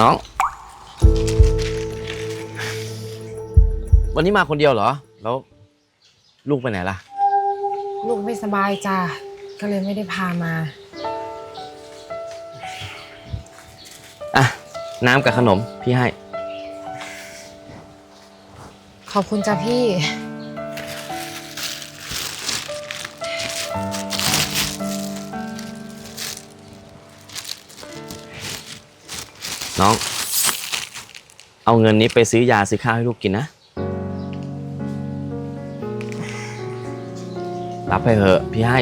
น้อง วันนี้มาคนเดียวเหรอ แล้ว ลูกไปไหนล่ะ ลูกไม่สบายจ้ะก็เลยไม่ได้พามา อะ น้ำกับขนมพี่ให้ ขอบคุณจ้ะพี่ น้อง เอาเงินนี้ไปซื้อยาซื้อข้าวให้ลูกกินนะ รับไปเถอะพี่ให้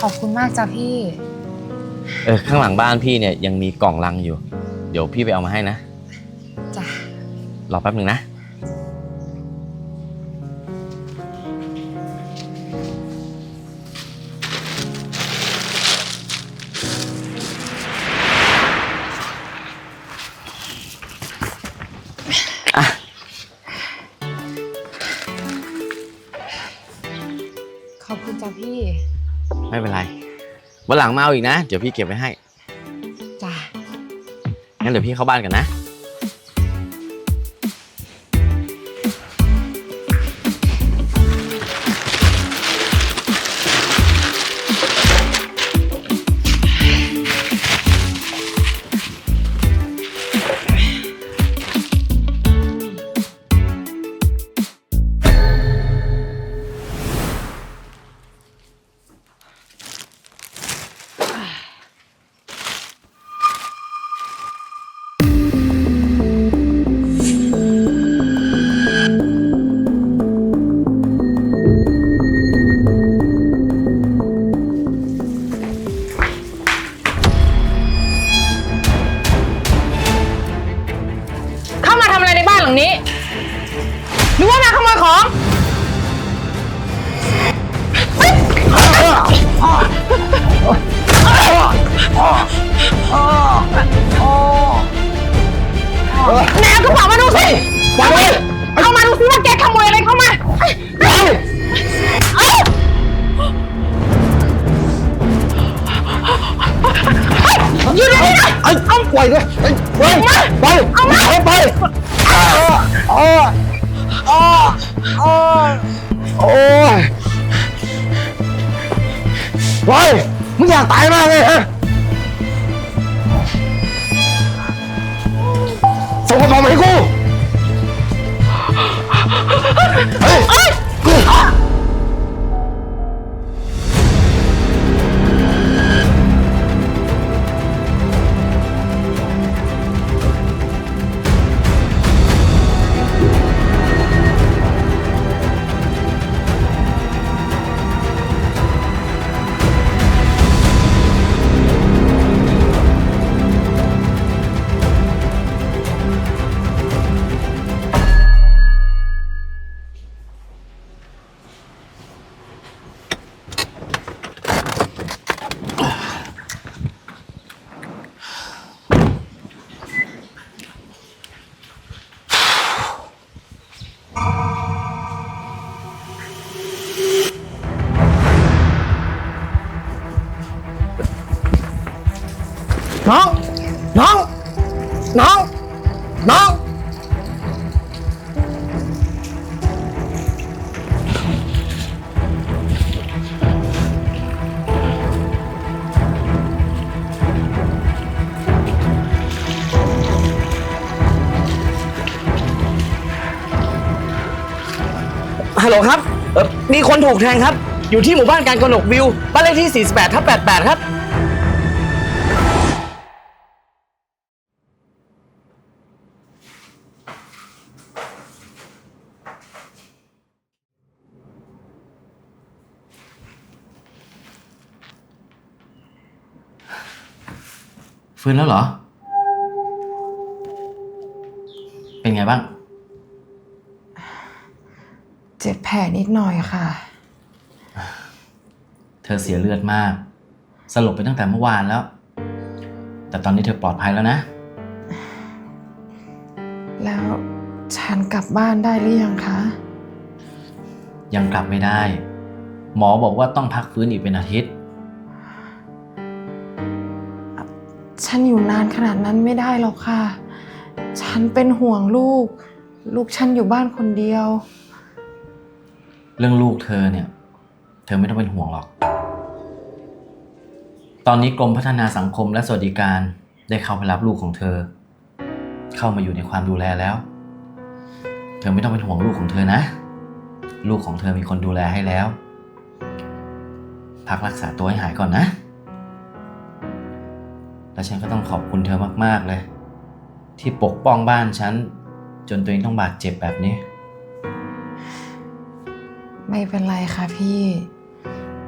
ขอบคุณมากจ้ะพี่ เออข้างหลังบ้านพี่เนี่ยยังมีกล่องลังอยู่ เดี๋ยวพี่ไปเอามาให้นะ จ้ะ รอแป๊บหนึ่งนะ วันหลังมาเอาอีกนะ เดี๋ยวพี่เก็บไว้ให้ จ้ะงั้นเดี๋ยวพี่เข้าบ้านกันนะ เอามาดูสิว่าแกขโมยอะไรเข้ามาเอาอยู่เดี๋ยวนี้นะไอ้เอาปล่อยเลยไอ้ปล่อยไปเอามา ไปโอ้โอ้โอ้โอ้ยปล่อยมึงอยากตายมากเลยฮะส่งกระเป๋ามาให้กู ฮัลโหลครับเอ่อมีคนถูกแทงครับ อยู่ที่หมู่บ้านการกนกวิว บ้านเลขที่ 48ทับ88 ครับ ฟื้นแล้วเหรอ เป็นไงบ้าง เจ็บแผลนิดหน่อยค่ะ เธอเสียเลือดมาก สลบไปตั้งแต่เมื่อวานแล้ว แต่ตอนนี้เธอปลอดภัยแล้วนะ แล้วฉันกลับบ้านได้หรือยังคะ ยังกลับไม่ได้หหมอบอกว่าต้องพักฟื้นอีกเป็นอาทิตย์ ฉันอยู่นานขนาดนั้นไม่ได้หรอกค่ะ ฉันเป็นห่วงลูก ลูกฉันอยู่บ้านคนเดียว เรื่องลูกเธอเนี่ย เธอไม่ต้องเป็นห่วงหรอก ตอนนี้กรมพัฒนาสังคมและสวัสดิการได้เข้าไปรับลูกของเธอ เข้ามาอยู่ในความดูแลแล้ว เธอไม่ต้องเป็นห่วงลูกของเธอนะ ลูกของเธอมีคนดูแลให้แล้ว พักรักษาตัวให้หายก่อนนะ แล้วฉันก็ต้องขอบคุณเธอมากๆเลย ที่ปกป้องบ้านฉัน จนตัวเองต้องบาดเจ็บแบบนี้ ไม่เป็นไรค่ะพี่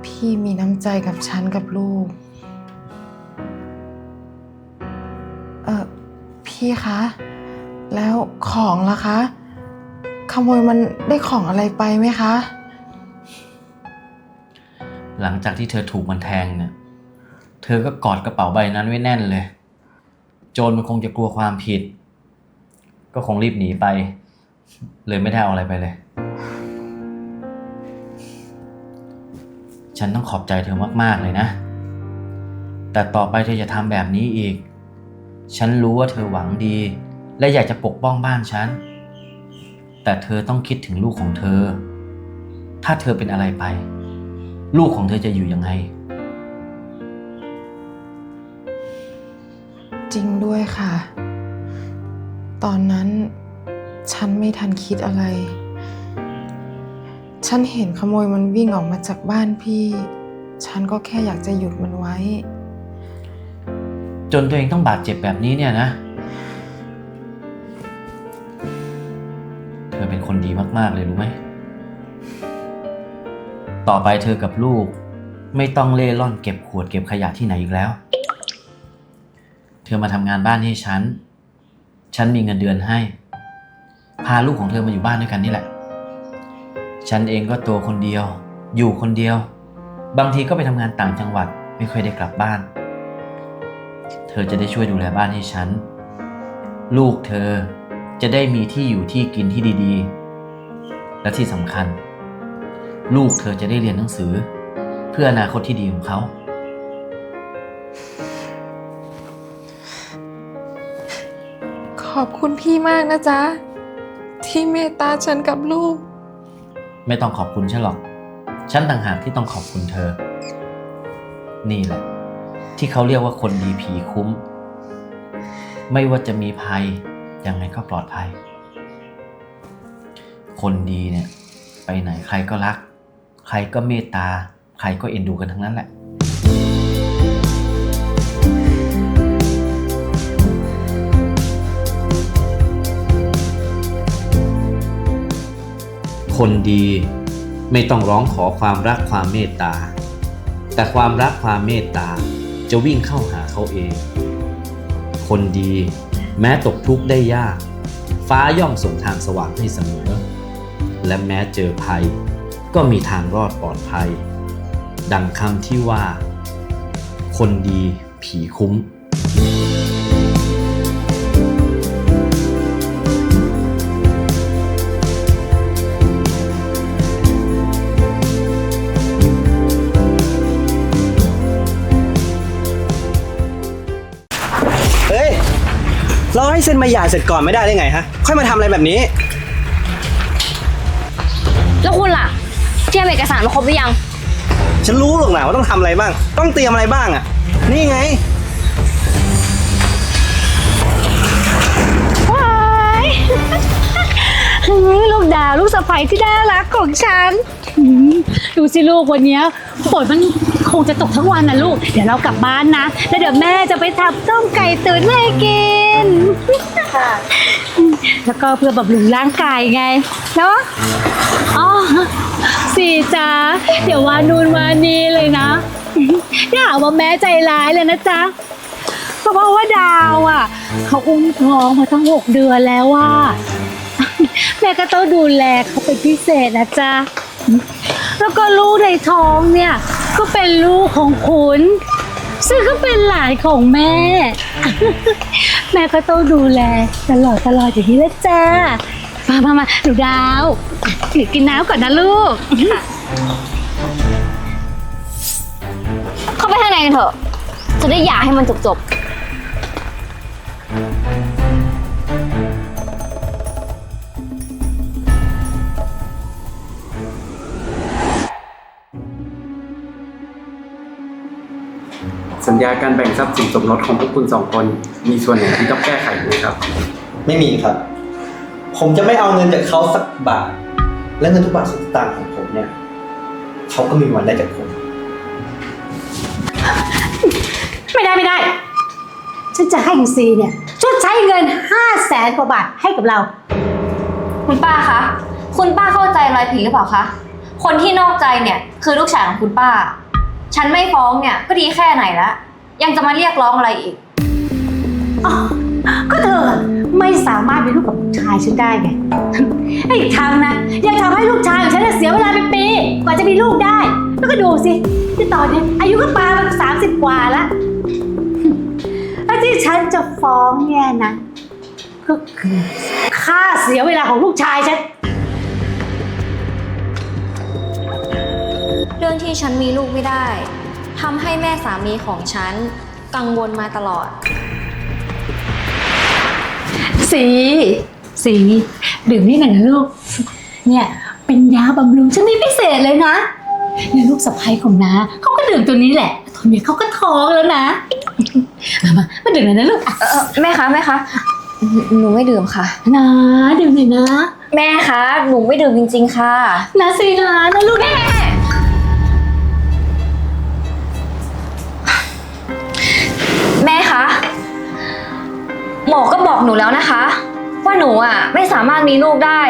พี่มีน้ำใจกับฉันกับลูก เออพี่คะ แล้วของล่ะคะ ขโมยมันได้ของอะไรไปไหมคะ หลังจากที่เธอถูกมันแทงเนี่ยเธอก็กอดกระเป๋าใบนั้นไว้แน่นเลย โจรมันคงจะกลัวความผิด ก็คงรีบหนีไป เลยไม่ได้เอาอะไรไปเลย ฉันต้องขอบใจเธอมากๆเลยนะ แต่ต่อไปเธอจะทำแบบนี้อีก ฉันรู้ว่าเธอหวังดี และอยากจะปกป้องบ้านฉัน แต่เธอต้องคิดถึงลูกของเธอ ถ้าเธอเป็นอะไรไป ลูกของเธอจะอยู่ยังไง จริงด้วยค่ะ ตอนนั้นฉันไม่ทันคิดอะไร ฉันเห็นขโมยมันวิ่งออกมาจากบ้านพี่ ฉันก็แค่อยากจะหยุดมันไว้ จนตัวเองต้องบาดเจ็บแบบนี้เนี่ยนะ เธอเป็นคนดีมากๆเลยรู้ไหม ต่อไปเธอกับลูก ไม่ต้องเล่ร่อนเก็บขวดเก็บขยะที่ไหนอีกแล้ว เธอมาทำงานบ้านให้ฉัน ฉันมีเงินเดือนให้ พาลูกของเธอมาอยู่บ้านด้วยกันนี่แหละ ฉันเองก็ตัวคนเดียว อยู่คนเดียว บางทีก็ไปทำงานต่างจังหวัดไม่ค่อยได้กลับบ้าน เธอจะได้ช่วยดูแลบ้านให้ฉัน ลูกเธอจะได้มีที่อยู่ที่กินที่ดีๆ และที่สำคัญ ลูกเธอจะได้เรียนหนังสือ เพื่ออนาคตที่ดีของเขา ขอบคุณพี่มากนะจ๊ะ ที่เมตตาฉันกับลูก ไม่ต้องขอบคุณฉันหรอก ฉันต่างหากที่ต้องขอบคุณเธอ นี่แหละ ที่เขาเรียกว่าคนดีผีคุ้ม ไม่ว่าจะมีภัย ยังไงก็ปลอดภัย คนดีเนี่ย ไปไหนใครก็รัก ใครก็เมตตา ใครก็เอ็นดูกันทั้งนั้นแหละ คนดี ไม่ต้องร้องขอความรักความเมตตา แต่ความรักความเมตตาจะวิ่งเข้าหาเขาเอง คนดีแม้ตกทุกข์ได้ยาก ฟ้าย่อมส่งทางสว่างให้เสมอ และแม้เจอภัย ก็มีทางรอดปลอดภัย ดังคำที่ว่า คนดีผีคุ้ม เราให้เซ็นมาหย่าเสร็จก่อนไม่ได้ได้ไงฮะ ค่อยมาทำอะไรแบบนี้ แล้วคุณล่ะ เตรียมเอกสารมาครบหรือยัง ฉันรู้หรอกนะว่าต้องทำอะไรบ้าง ต้องเตรียมอะไรบ้างอะนี่ไง ว้ายเฮ้ยลูกดาวลูกสะใภ้ที่น่ารักของฉันอืมดูสิลูกวันเนี้ยฝนมัน คงจะตกทั้งวันนะลูก เดี๋ยวเรากลับบ้านนะ แล้วเดี๋ยวแม่จะไปทำต้มไก่ตุ๋นให้กิน แล้วก็เพื่อบำรุงร่างกายไงเนาะอ๋อสี่จ้าเดี๋ยววานูนวานีเลยนะอย่าหาว่าแม่ใจร้ายเลยนะจ๊ะเพราะว่าดาวอะ เขาอุ้มท้องมาตั้งหกเดือนแล้วว่า แม่ก็ต้องดูแลเขาเป็นพิเศษนะจ๊ะแล้วก็ลูกในท้องเนี่ย ก็เป็นลูกของคุณ ซึ่งก็เป็นหลานของแม่ แม่ก็ต้องดูแลตลอดตลอดอย่างนี้และจ้า มามามาหนูดาวหนูกินน้ำก่อนนะลูก เข้าไปข้างในกันเถอะ จะได้อยากให้มันจบจบ ญญาการแบ่งทรัพย์สินสมรสของพวกคุณสองคน มีส่วนไหนที่ต้องแก้ไขไหมครับ ไม่มีครับ ผมจะไม่เอาเงินจากเขาสักบาท และเงินทุกบาททุกสตางค์ของผมเนี่ยเขาก็ไมมีวันได้จากผมไม่ได้ไม่ได้ ฉันจะให้คุณซีเนี่ยชดใช้เงินห้าแสนกว่าบาทให้กับเราๆคุณป้าคะ คุณป้าเข้าใจอะไรผิดหรือเปล่าคะ คนที่นอกใจเนี่ยคือลูกชายของคุณป้า ฉันไม่ฟ้องเนี่ยก็ดีแค่ไหนละ ยังจะมาเรียกร้องอะไรอีกอ๋อก็เธอไม่สามารถมีลูกกับลูกชายฉันได้ไงอีกทางนะยังทำให้ลูกชายของฉันน่ะเสียเวลาเป็นปีกว่าจะมีลูกได้ แล้วก็ดูสิที่ตอนนี้อายุก็ปาไปสามสิบกว่าแล้ว แล้วที่ฉันจะฟ้องเนี่ยนะ ก็คือค่าเสียเวลาของลูกชายฉัน เรื่องที่ฉันมีลูกไม่ได้ ทำให้แม่สามีของฉัน กังวลมาตลอด สี สีดื่มนี่หน่อยนะลูก เนี่ยเป็นยาบำรุงชนิดพิเศษเลยนะเนี่ยลูกสะใภ้ของน้าเขาก็ดื่มตัวนี้แหละตอนนี้เขาก็ท้องแล้วนะ มามามาดื่มหน่อยนะลูกอะเออแม่คะแม่คะหนูหนูไม่ดื่มค่ะนะดื่มหน่อยนะ แม่คะหนูไม่ดื่มจริง ๆ ค่ะ นะสีนะนะลูกแม่ หมอก็บอกหนูแล้วนะคะ ว่าหนูอะไม่สามารถมีลูกได้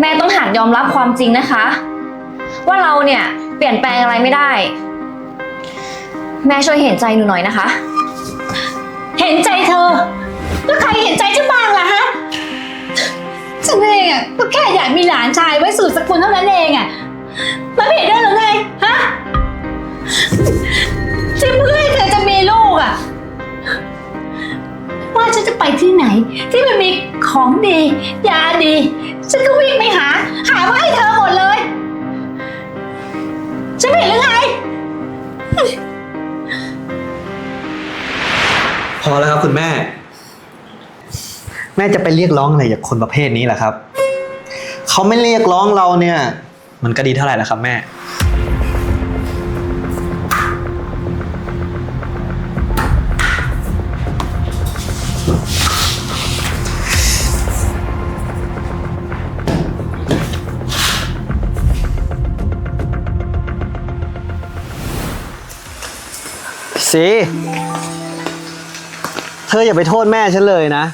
แม่ต้องหัดยอมรับความจริงนะคะ ว่าเราเนี่ยเปลี่ยนแปลงอะไรไม่ได้ แม่ช่วยเห็นใจหนูหน่อยนะคะ เห็นใจเธอ แล้วใครเห็นใจฉันบ้างล่ะฮะ ฉันเองอะก็แค่อยากมีหลานชายไว้สืบสกุลเท่านั้นเองอะ ของดี ยาดี ฉันก็วิ่งไปหา หามาให้เธอหมดเลย ฉันผิดหรือไง พอแล้วครับคุณแม่ แม่จะไปเรียกร้องอะไรจากคนประเภทนี้ล่ะครับ เขาไม่เรียกร้องเราเนี่ย มันก็ดีเท่าไหร่แล้วครับแม่ สี เธออย่าไปโทษแม่ฉันเลยนะ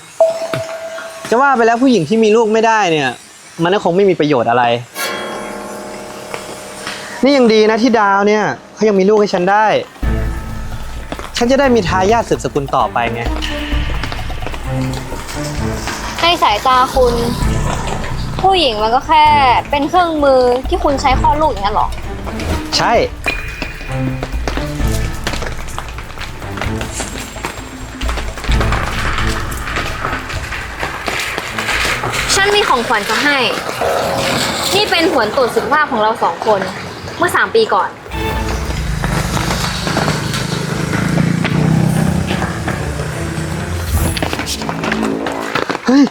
จะว่าไปแล้วผู้หญิงที่มีลูกไม่ได้เนี่ย มันก็คงไม่มีประโยชน์อะไร นี่ยังดีนะที่ดาวเนี่ยเขายังมีลูกให้ฉันได้ ฉันจะได้มีทายาทสืบสกุลต่อไปไงในสายตาคุณ ผู้หญิงมันก็แค่เป็นเครื่องมือที่คุณใช้คลอดลูกอย่างนั้นเหรอ ใช่ ของขวัญจะให้ นี่เป็นผลตรวจสุขภาพของเราสองคน เมื่อสามปีก่อน เฮ้ย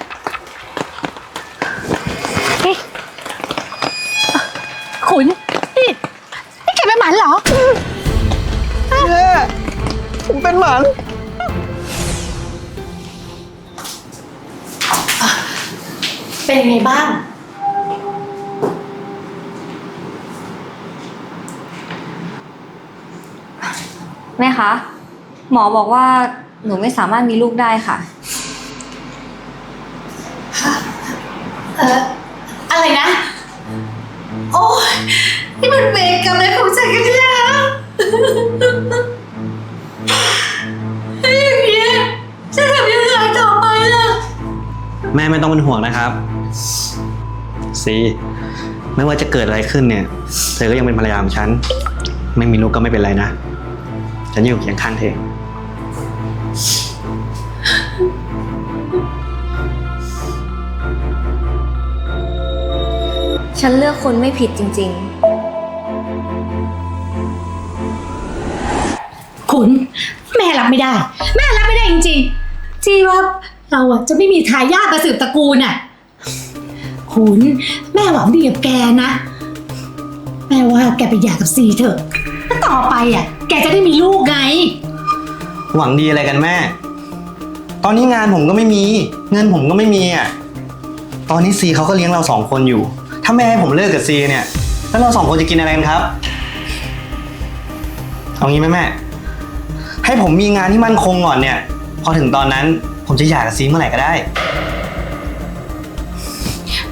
หมอบอกว่าหนูไม่สามารถมีลูกได้ค่ะ เอออะไรนะ โอ้ยนี่มันเวรกรรมอะไรของฉันกันเนี่ยไอ้อย่างเงี้ยจะทำยังไงต่อไปล่ะ แม่ไม่ต้องเป็นห่วงนะครับซีไม่ว่าจะเกิดอะไรขึ้นเนี่ย เธอก็ยังเป็นภรรยาของฉัน ไม่มีลูกก็ไม่เป็นไรนะ ฉันอยู่เคียงข้างเธอ ฉันเลือกคนไม่ผิดจริงๆขุนแม่รับไม่ได้ แม่รับไม่ได้จริงๆที่ว่าเราอะจะไม่มีทายาทมาสืบตระกูลน่ะขุนแม่หวังดีกับแกนะ แม่ว่าแกไปหย่ากับซีเถอะแล้วต่อไปอะ แกจะได้มีลูกไง หวังดีอะไรกันแม่ ตอนนี้งานผมก็ไม่มี เงินผมก็ไม่มีอะ ตอนนี้ซีเขาก็เลี้ยงเราสองคนอยู่ ถ้าแม่ให้ผมเลิกกับซีเนี่ย แล้วเราสองคนจะกินอะไรกันครับ เอางี้ไหมแม่ ให้ผมมีงานที่มั่นคงก่อนเนี่ย พอถึงตอนนั้นผมจะหย่ากับซีเมื่อไหร่ก็ได้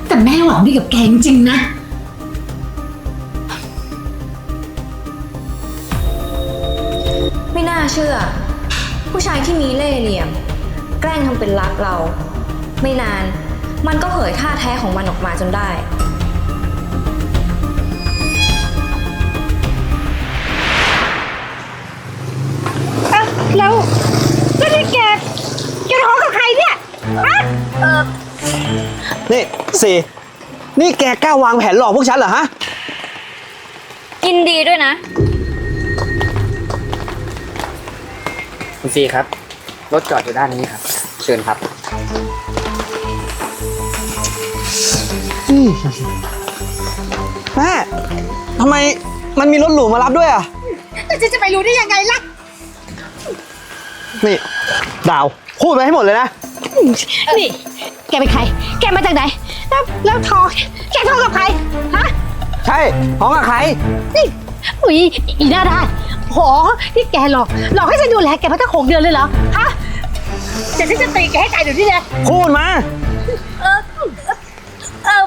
แต่แม่หวังดีกับแกจริงๆนะ ไม่น่าเชื่อ ผู้ชายที่มีเล่ห์เหลี่ยม แกล้งทำเป็นรักเรา ไม่นาน มันก็เผยท่าแท้ของมันออกมาจนได้ แล้วแล้วนี่แกแกท้องกับใครเนี่ยฮะนี่ซีนี่แกกล้าวางแผนหลอกพวกฉันเหรอฮะยินดีด้วยนะ คุณซีครับ รถจอดอยู่ด้านนี้ครับ เชิญครับ แม่ทำไมมันมีรถหรูมารับด้วยอะ แต่ฉันจะไปรู้ได้ยังไงล่ะ นี่ ดาว พูดไปให้หมดเลยนะ นี่ แกเป็นใคร แกมาจากไหน แล้วแล้วท้องแกท้องกับใคร ฮะ ใช่ท้องกับใคร นี่อุ้ยอีหน้าด้านโหนี่แกหลอก หลอกให้ฉันดูแลแกมาตั้งหกเดือนเลยเหรอ ฮะจะฉันจะตีแกให้ตายเดี๋ยวนี้เลยพูดมา เออ เออ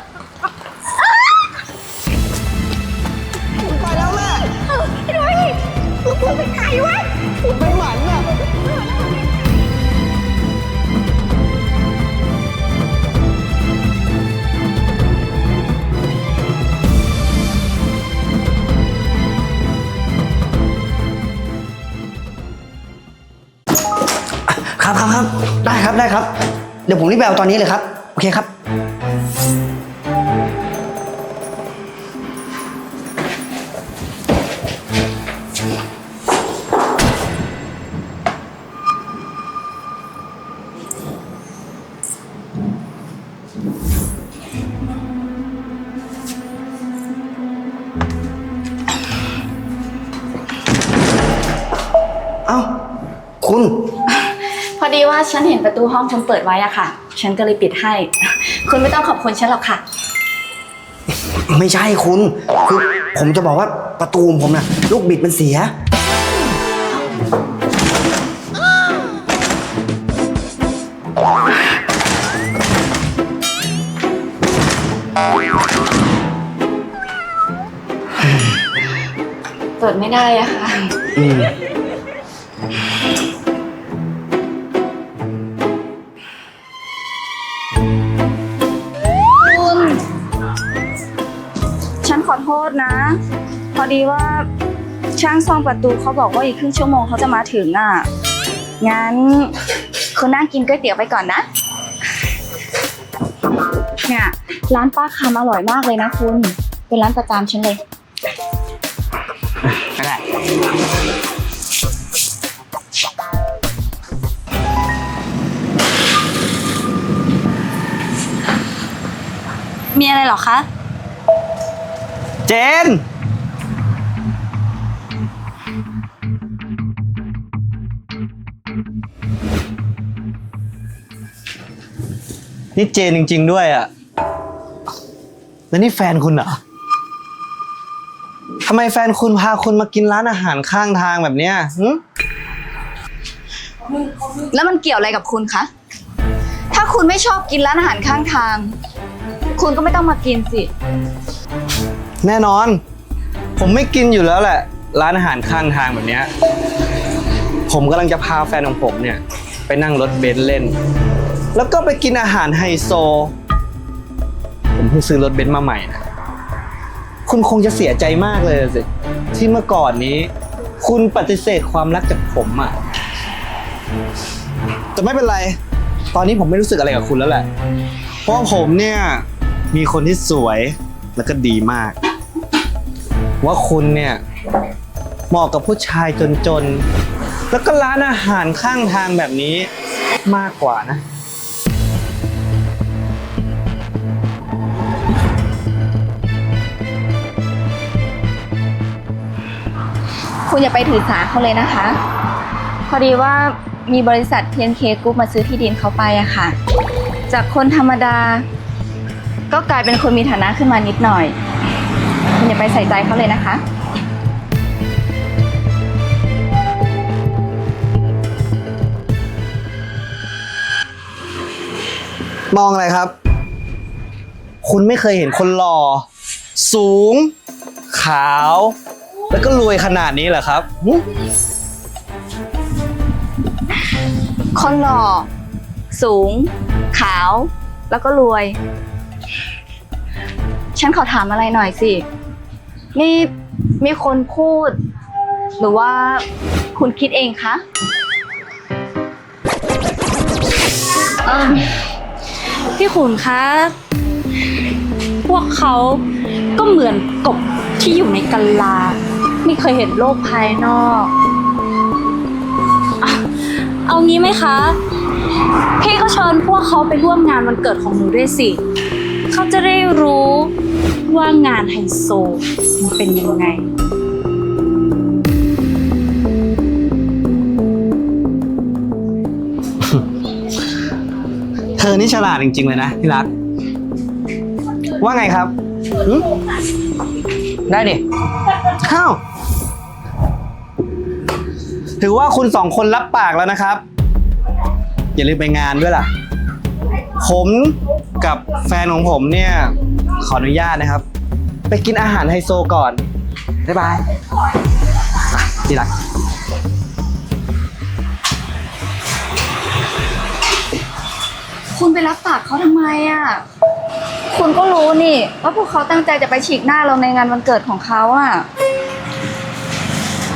ไปแล้วแม่ไอ้หนุ่ยมึงเป็นใครวะไม่หวันอะ ได้ครับ เดี๋ยวผมรีบไปเอาตอนนี้เลยครับ โอเคครับ ฉันเห็นประตูห้องคุณเปิดไว้อะค่ะ ฉันก็เลยปิดให้ คุณไม่ต้องขอบคุณฉันหรอกค่ะ ไม่ใช่คุณคือผมจะบอกว่าประตูของผมนะลูกบิดมันเสีย เปิดไม่ได้อะค่ะ อืม ซ่อมประตูเขาบอกว่าอีกครึ่งชั่วโมงเขาจะมาถึงอะ งั้นคุณนั่งกินก๋วยเตี๋ยวไปก่อนนะ เนี่ยร้านป้าคำอร่อยมากเลยนะคุณ เป็นร้านประจำฉันเลย ก็ได้ มีอะไรเหรอคะ เจน นี่เจนจริง ๆ ด้วยอะแล้วนี่แฟนคุณเหรอทำไมแฟนคุณพาคุณมากินร้านอาหารข้างทางแบบเนี้ยหึแล้วมันเกี่ยวอะไรกับคุณคะ ถ้าคุณไม่ชอบกินร้านอาหารข้างทาง คุณก็ไม่ต้องมากินสิ แน่นอน ผมไม่กินอยู่แล้วแหละ ร้านอาหารข้างทางแบบเนี้ยผมกำลังจะพาแฟนของผมเนี่ย ไปนั่งรถเบนซ์เล่น แล้วก็ไปกินอาหารไฮโซ ผมเพิ่งซื้อรถเบนซ์มาใหม่นะคุณคงจะเสียใจมากเลยสิ ที่เมื่อก่อนนี้ คุณปฏิเสธความรักจากผมอะแต่ไม่เป็นไร ตอนนี้ผมไม่รู้สึกอะไรกับคุณแล้วแหละ เพราะผมเนี่ยมีคนที่สวยแล้วก็ดีมาก ว่าคุณเนี่ยเหมาะกับผู้ชายจนๆ แล้วก็ร้านอาหารข้างทางแบบนี้มากกว่านะ คุณอย่าไปถือสาเขาเลยนะคะ พอดีว่ามีบริษัท TNK Group มาซื้อที่ดินเขาไปอะค่ะ จากคนธรรมดา ก็กลายเป็นคนมีฐานะขึ้นมานิดหน่อย คุณอย่าไปใส่ใจเขาเลยนะคะ มองอะไรครับ คุณไม่เคยเห็นคนหล่อ สูง ขาว แล้วก็รวยขนาดนี้เหรอครับหึคนหล่อสูง ขาว แล้วก็รวย ฉันขอถามอะไรหน่อยสิ นี่มีคนพูด หรือว่าคุณคิดเองคะเออพี่ขุนคะ พวกเขาก็เหมือนกบที่อยู่ในกัลลา ไม่เคยเห็นโลกภายนอกอะเอางี้ไหมคะ พี่ก็เชิญพวกเขาไปร่วมงานวันเกิดของหนูด้วยสิ เขาจะได้รู้ว่างานไฮโซมันเป็นยังไง เธอนี่ฉลาดจริง ๆ เลยนะที่รัก ว่าไงครับหึได้ดิ อ้าว ถือว่าคุณสองคนรับปากแล้วนะครับ อย่าลืมไปงานด้วยล่ะ ผมกับแฟนของผมเนี่ย ขออนุญาตนะครับ ไปกินอาหารไฮโซก่อน บ๊ายบายอะที่รัก คุณไปรับปากเขาทำไมอะ คุณก็รู้นี่ว่าพวกเขาตั้งใจจะไปฉีกหน้าเราในงานวันเกิดของเขาอะ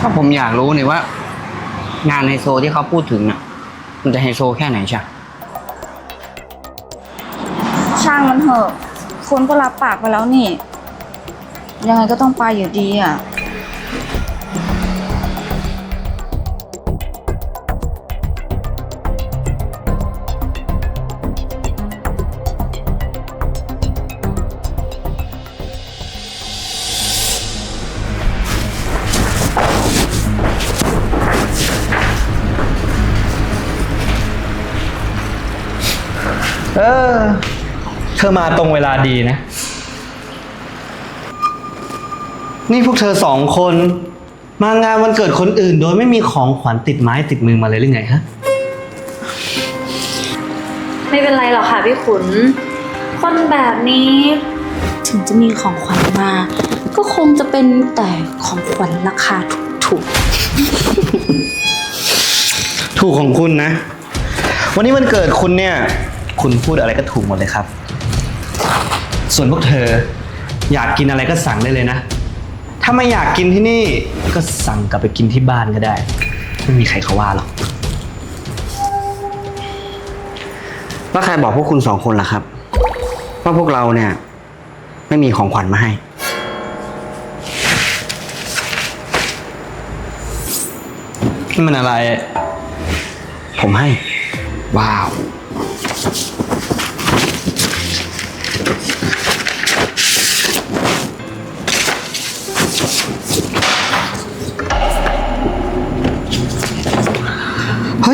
ก็ผมอยากรู้นี่ว่า งานไฮโซที่เขาพูดถึงน่ะ มันจะไฮโซแค่ไหนใช่ช่างมันเถอะคุณก็รับปากไปแล้วนี่ ยังไงก็ต้องไปอยู่ดีอะ เออ เธอมาตรงเวลาดีนะ นี่พวกเธอสองคน มางานวันเกิดคนอื่น โดยไม่มีของขวัญติดไม้ติดมือมาเลยหรือไงฮะ ไม่เป็นไรหรอกค่ะพี่ขุน คนแบบนี้ ถึงจะมีของขวัญมา ก็คงจะเป็นแต่ของขวัญราคาถูกถูกของคุณนะ วันนี้วันเกิดคุณเนี่ย คุณพูดอะไรก็ถูกหมดเลยครับ ส่วนพวกเธอ อยากกินอะไรก็สั่งได้เลยนะ ถ้าไม่อยากกินที่นี่ก็สั่งกลับไปกินที่บ้านก็ได้ ไม่มีใครเขาว่าหรอก แล้วใครบอกพวกคุณสองคนล่ะครับ ว่าพวกเราเนี่ย ไม่มีของขวัญมาให้ นี่มันอะไร ผมให้ ว้าว เฮ้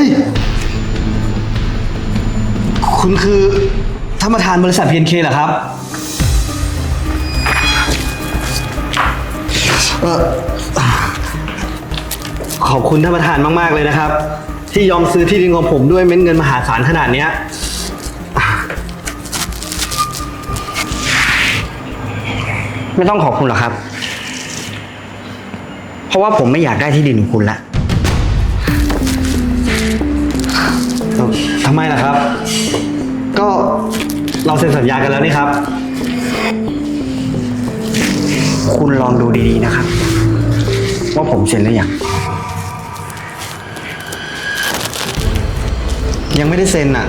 ย คุณคือท่านประธานบริษัท PNK เหรอครับ เออขอบคุณท่านประธานมาก ๆ เลยนะครับ ที่ยอมซื้อที่ดินของผมด้วยเม็ดเงินมหาศาลขนาดเนี้ย ไม่ต้องขอบคุณหรอกครับ เพราะว่าผมไม่อยากได้ที่ดินของคุณละเอ่อทำไมล่ะครับ ก็เราเซ็นสัญญากันแล้วนี่ครับ คุณลองดูดีๆนะครับ ว่าผมเซ็นหรือยังยังไม่ได้เซ็นอะ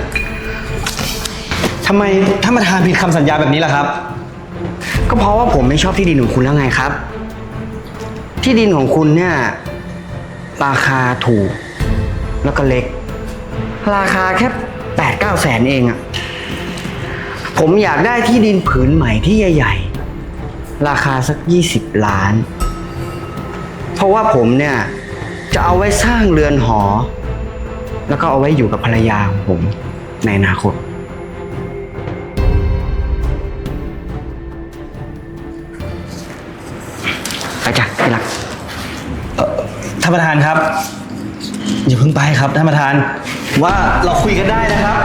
ทำไมท่านประธานผิดคำสัญญาแบบนี้ล่ะครับ ก็เพราะว่าผมไม่ชอบที่ดินของคุณแล้วไงครับ ที่ดินของคุณเนี่ยราคาถูก แล้วก็เล็ก ราคาแค่แปดเก้าแสนเองอะผมอยากได้ที่ดินผืนใหม่ที่ใหญ่ๆ ราคาสักยี่สิบล้าน เพราะว่าผมเนี่ยจะเอาไว้สร้างเรือนหอ แล้วก็เอาไว้อยู่กับภรรยาของผมในอนาคตานประธานครับ อย่าเพิ่งไปครับท่านประธาน ว่าเราคุยกันได้นะครับ